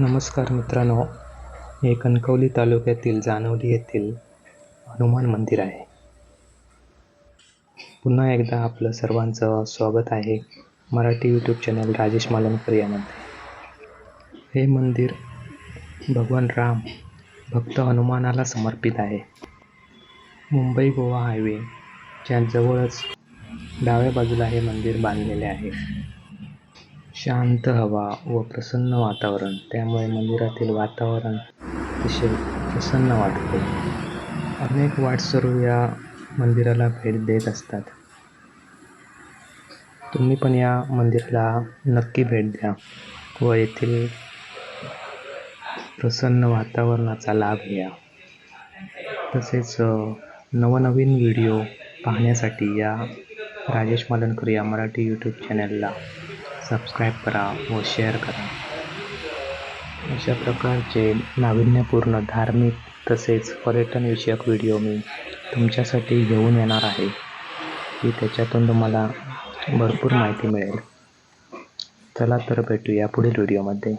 नमस्कार मित्रांनो हे कणकवली तालुक्यातील जानवली येथील हनुमान मंदिर आहे. पुन्हा एकदा आपलं सर्वांचं स्वागत आहे मराठी यूट्यूब चॅनल राजेश मालनकर यामध्ये. हे मंदिर भगवान राम भक्त हनुमानाला समर्पित आहे. मुंबई गोवा हायवेच्या जवळच डाव्या बाजूला हे मंदिर बांधलेले आहे. शांत हवा व प्रसन्न वातावरण. त्यामुळे मंदिरातील वातावरण अतिशय प्रसन्न वाटते. अनेक वाटसरू या मंदिराला भेट देत असतात. तुम्ही पण या मंदिराला नक्की भेट द्या व येथील प्रसन्न वातावरणाचा लाभ घ्या. तसेच नवनवीन व्हिडिओ पाहण्यासाठी या राजेश मालनकर या मराठी यूट्यूब चॅनलला सबस्क्राईब करा व शेअर करा. अशा प्रकारचे नाविन्यपूर्ण धार्मिक तसेच पर्यटनविषयक व्हिडिओ मी तुमच्यासाठी घेऊन येणार आहे. की त्याच्यातून तुम्हाला भरपूर माहिती मिळेल. चला तर भेटूया पुढील व्हिडिओमध्ये